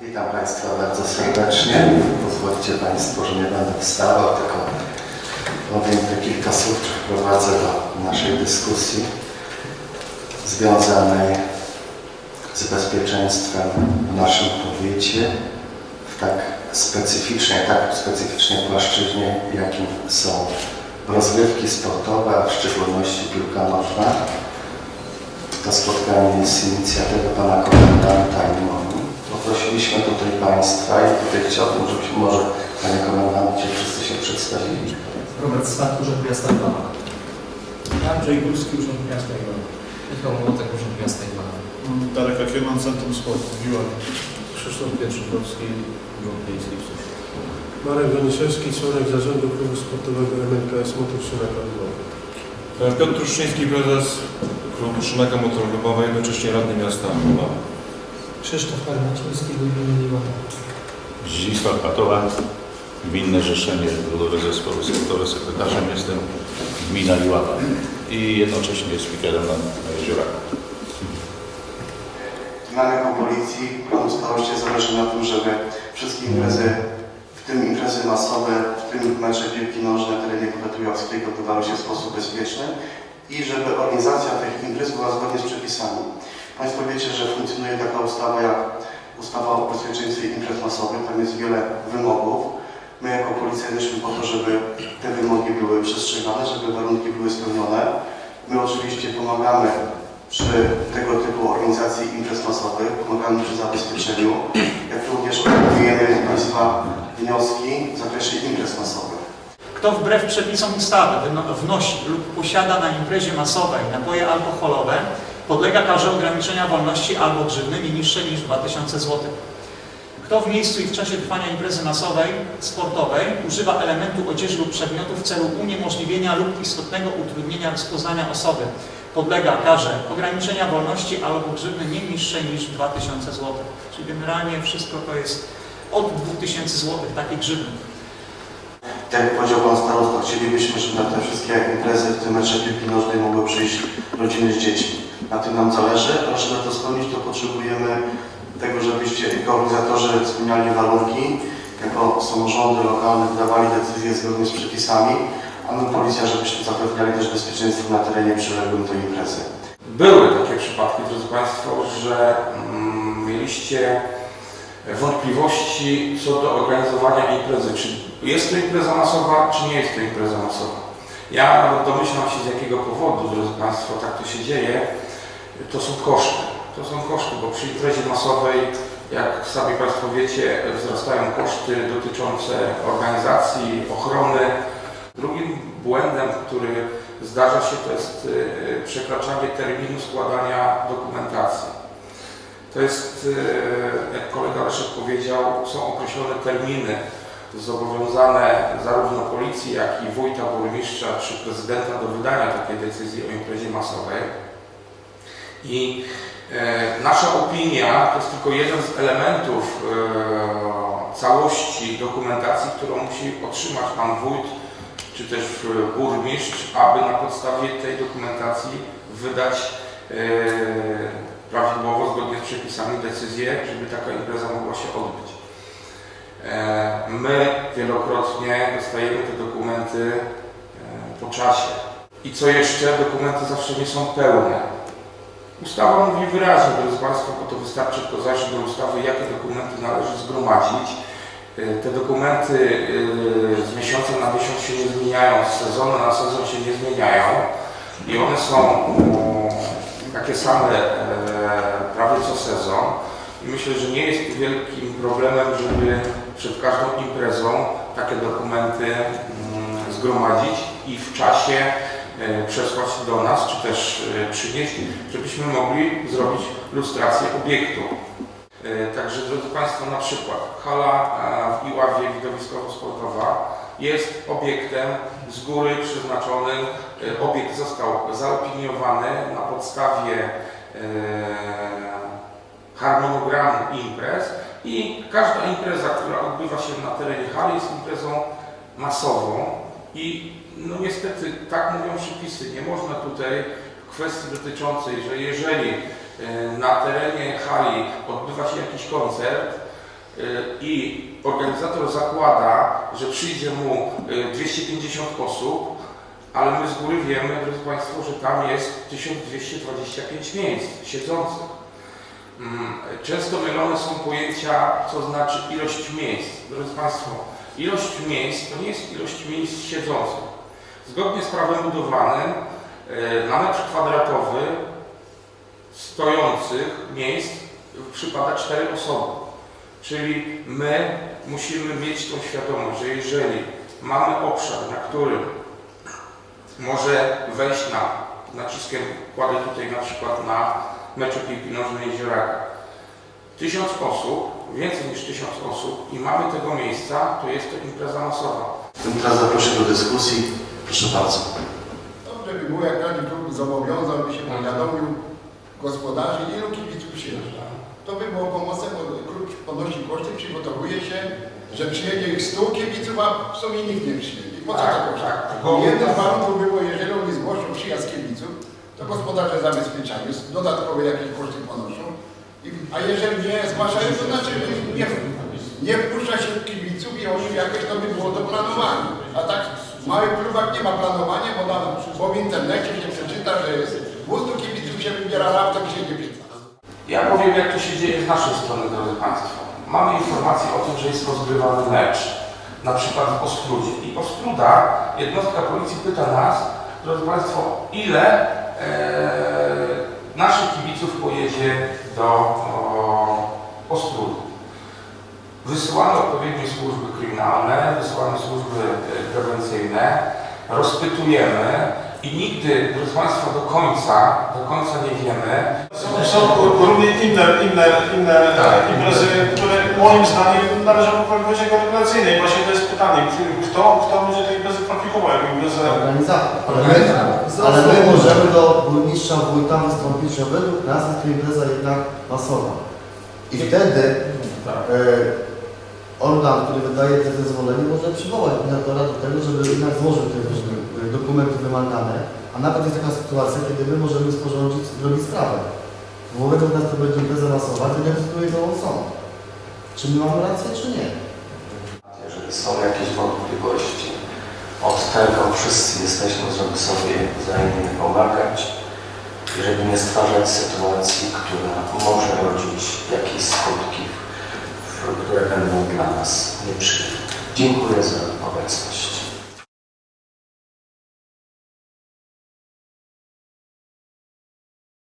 Witam Państwa bardzo serdecznie. Pozwólcie Państwo, że nie będę wstawał, tylko powiem te kilka słów, czy wprowadzę do naszej dyskusji związanej z bezpieczeństwem w naszym powiecie w tak specyficznej, tak specyficznej płaszczyźnie, jakim są rozrywki sportowe, a w szczególności piłka nożna. To spotkanie jest z inicjatywy pana komendanta i mojej. Poprosiliśmy tutaj Państwa i tutaj chciałbym, żebyśmy może, Panie Komendancie, wszyscy się przedstawili. Robert Stat, Urząd Miasta Lwowa. Andrzej Górski, Urząd Miasta Iwana. Michał Młotek, Urząd Miasta Lwowa. Darek Akierman, Centrum Sportu w Iwanie. Krzysztof Pietrzykowski, Urząd Miejski w Suszy. Marek Doniszewski, członek zarządu klubu sportowego MNKS Motor Szynaka. Piotr Truszczyński, prezes klubu Szynaka Motorlubowa, jednocześnie radny miasta Lubawa. Krzysztof Karnaciński, Gminy Iwana. Zdzisław Patowa, Gminne Rzeszenie Ludowe Zespoły Sportowe, sekretarzem jestem Gmina Iława i jednocześnie speakerem na, na Jezioraku. Jako policji, panu staroście zależy na tym, żeby wszystkie imprezy, w tym imprezy masowe, w tym mecze piłki nożnej na terenie powiatu jawskiego odbywały się w sposób bezpieczny i żeby organizacja tych imprez była zgodnie z przepisami. Państwo wiecie, że funkcjonuje taka ustawa jak ustawa o bezpieczeństwie imprez masowych, tam jest wiele wymogów. My jako policja jesteśmy po to, żeby te wymogi były przestrzegane, żeby warunki były spełnione. My oczywiście pomagamy przy tego typu organizacji imprez masowych, pomagamy przy zabezpieczeniu, jak również odwołujemy Państwa wnioski w zakresie imprez masowych. Kto wbrew przepisom ustawy wnosi lub posiada na imprezie masowej napoje alkoholowe, podlega karze ograniczenia wolności albo grzywny nie niższej niż 2000 zł. Kto w miejscu i w czasie trwania imprezy masowej, sportowej używa elementu odzieży lub przedmiotów w celu uniemożliwienia lub istotnego utrudnienia rozpoznania osoby, podlega karze ograniczenia wolności albo grzywny nie niższej niż 2000 zł. Czyli generalnie wszystko to jest od 2000 zł, takie grzywny. Tak jak powiedział Pan Starosta, chcielibyśmy, żeby na te wszystkie imprezy, w tym mecze piłki nożnej mogły przyjść rodziny z dziećmi. Na tym nam zależy, a żeby to spełnić, to potrzebujemy tego, żebyście jako organizatorzy spełniali warunki, jako samorządy lokalne wydawali decyzje zgodnie z przepisami, a my policja, żebyśmy zapewniali też bezpieczeństwo na terenie przyległym do imprezy. Były takie przypadki, drodzy Państwo, że mm, mieliście wątpliwości co do organizowania imprezy. Czy jest to impreza masowa, czy nie jest to impreza masowa? Ja domyślam się z jakiego powodu, drodzy Państwo, tak to się dzieje. To są koszty. To są koszty, bo przy imprezie masowej, jak sami Państwo wiecie, wzrastają koszty dotyczące organizacji, ochrony. Drugim błędem, który zdarza się, to jest y, przekraczanie terminu składania dokumentacji. To jest, y, jak kolega Leszek powiedział, są określone terminy zobowiązane zarówno policji, jak i wójta, burmistrza czy prezydenta do wydania takiej decyzji o imprezie masowej. I e, nasza opinia to jest tylko jeden z elementów e, całości dokumentacji, którą musi otrzymać pan wójt czy też e, burmistrz, aby na podstawie tej dokumentacji wydać e, prawidłowo, zgodnie z przepisami decyzję, żeby taka impreza mogła się odbyć. E, My wielokrotnie dostajemy te dokumenty e, po czasie. I co jeszcze, dokumenty zawsze nie są pełne. Ustawa mówi wyraźnie, drodzy Państwo, bo to wystarczy tylko zajrzeć do ustawy, jakie dokumenty należy zgromadzić. E, Te dokumenty z miesiąca na miesiąc się nie zmieniają, z sezonu na sezon się nie zmieniają i one są o, takie same prawie co sezon. I myślę, że nie jest wielkim problemem, żeby przed każdą imprezą takie dokumenty mm, zgromadzić i w czasie e, przesłać do nas, czy też e, przynieść, żebyśmy mogli zrobić lustrację obiektu. E, Także drodzy Państwo, na przykład hala w Iławie widowiskowo-sportowa jest obiektem z góry przeznaczonym. Obiekt został zaopiniowany na podstawie harmonogramu imprez i każda impreza, która odbywa się na terenie hali jest imprezą masową i no niestety tak mówią przepisy. Nie można tutaj kwestii dotyczącej, że jeżeli e, na terenie hali odbywa się jakiś koncert, y, i organizator zakłada, że przyjdzie mu y, 250 osób, ale my z góry wiemy, drodzy Państwo, że tam jest 1225 miejsc siedzących. Mm, Często mylone są pojęcia, co znaczy ilość miejsc. Drodzy Państwo, ilość miejsc to nie jest ilość miejsc siedzących. Zgodnie z prawem budowlanym e, na metr kwadratowy stojących miejsc przypada 4 osoby. Czyli my musimy mieć tą świadomość, że jeżeli mamy obszar, na którym może wejść na naciskiem, kładę tutaj na przykład na meczu piłki nożnej Jezioraka, tysiąc osób, więcej niż tysiąc osób i mamy tego miejsca, to jest to impreza masowa. Teraz zaproszę do dyskusji. Proszę bardzo. Dobrze by było, jak każdy klub zobowiązał by się powiadomił gospodarzy, ilu kibiców przyjeżdża. To by było pomocne, bo klub ponosi koszty, przygotowuje się, że przyjedzie ich 100 kibiców, a w sumie nikt nie przyjedzie. Po co Tak, to koszty? tak. Jednym z warunków było, jeżeli oni zgłoszą przyjazd kibiców, to gospodarze zabezpieczają, dodatkowe jakieś koszty ponoszą. A jeżeli nie zgłaszają, to znaczy nie, nie wpuszcza się kibiców i oni jakoś to by było doplanowane. A tak w małych nie ma planowania, bo, tam, bo w internecie się przeczyta, że jest 200 kibiców się wybiera, raptem przyjedzie 15. Ja powiem, jak to się dzieje z naszej strony, drodzy Państwo. Mamy informację o tym, że jest rozgrywany mecz, na przykład w Ostrudzie. I Ostruda, jednostka policji pyta nas, drodzy Państwo, ile naszych kibiców pojedzie do o, Ostrudy. Wysyłamy odpowiednie służby kryminalne, wysyłamy służby e, prewencyjne, rozpytujemy i nigdy, drodzy Państwo, do końca, do końca nie wiemy, Są, są również inne, inne, inne Tak. imprezy, które moim zdaniem należą do kwalifikacji rekreacyjnej. Właśnie to jest pytanie, kto, kto będzie tę imprezę kwalifikował jako imprezę Organizator. Ale my, ale my możemy do burmistrza, wójta wystąpić, że według nas jest to impreza jednak masowa. I wtedy e, organ, który wydaje te zezwolenie, może przywołać organizatora do tego, żeby jednak złożył te e, dokumenty wymagane. A nawet jest taka sytuacja, kiedy my możemy sporządzić, zrobić sprawę. Bo według nas to będzie impreza masowa, to nie decyduje to sąd. Czy my mamy rację, czy nie? Jeżeli są jakieś wątpliwości, od tego wszyscy jesteśmy, żeby sobie wzajemnie pomagać i żeby nie stwarzać sytuacji, która może rodzić jakieś skutki, które będą dla nas nieprzyjemne. Dziękuję za obecność.